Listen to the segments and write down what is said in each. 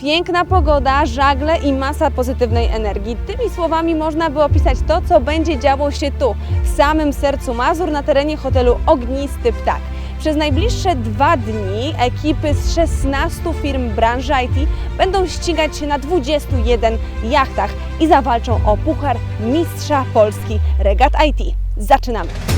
Piękna pogoda, żagle i masa pozytywnej energii. Tymi słowami można by opisać to, co będzie działo się tu, w samym sercu Mazur, na terenie hotelu Ognisty Ptak. Przez najbliższe dwa dni ekipy z 16 firm branży IT będą ścigać się na 21 jachtach i zawalczą o Puchar Mistrza Polski Regat IT. Zaczynamy!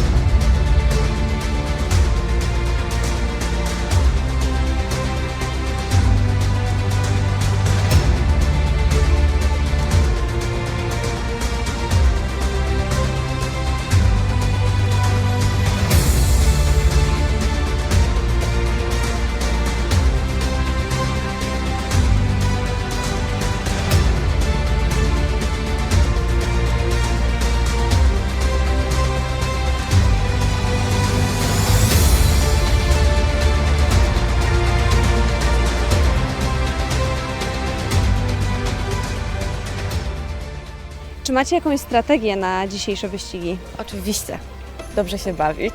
Czy macie jakąś strategię na dzisiejsze wyścigi? Oczywiście. Dobrze się bawić.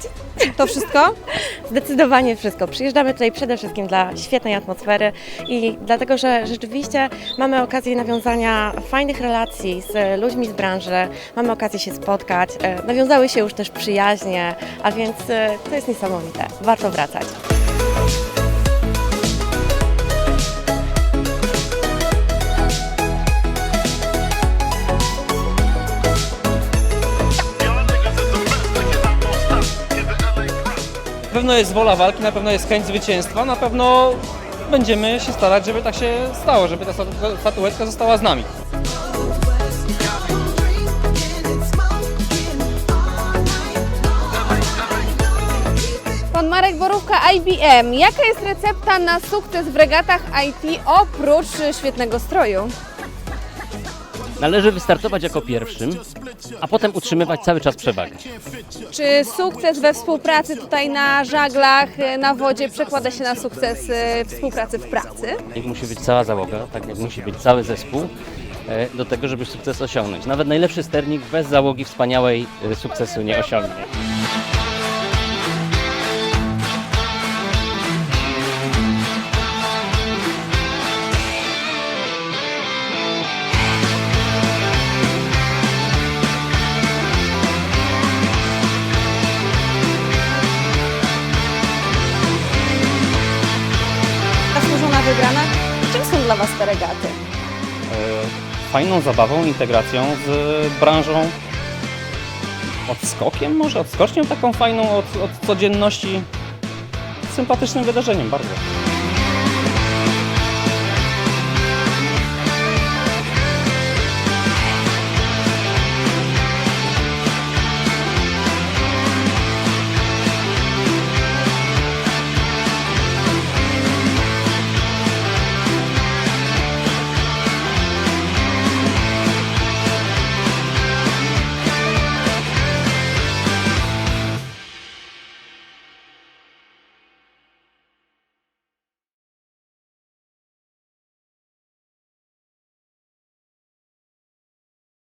To wszystko? Zdecydowanie wszystko. Przyjeżdżamy tutaj przede wszystkim dla świetnej atmosfery i dlatego, że rzeczywiście mamy okazję nawiązania fajnych relacji z ludźmi z branży, mamy okazję się spotkać. E, Nawiązały się już też przyjaźnie, a więc e, to jest niesamowite. Warto wracać. Pewno jest wola walki, na pewno jest chęć zwycięstwa, na pewno będziemy się starać, żeby tak się stało, żeby ta statu- statuetka została z nami. Pan Marek Borówka, IBM. Jaka jest recepta na sukces w regatach IT oprócz świetnego stroju? Należy wystartować jako pierwszym, a potem utrzymywać cały czas przewagę. Czy sukces we współpracy tutaj na żaglach, y, na wodzie przekłada się na sukces y, współpracy w pracy? Jak musi być cała załoga, tak jak musi być cały zespół e, do tego, żeby sukces osiągnąć. Nawet najlepszy sternik bez załogi wspaniałej e, sukcesu nie osiągnie. Czym są dla Was te regaty? E, Fajną zabawą, integracją z branżą, odskokiem może, odskocznią taką fajną od, od codzienności, sympatycznym wydarzeniem bardzo.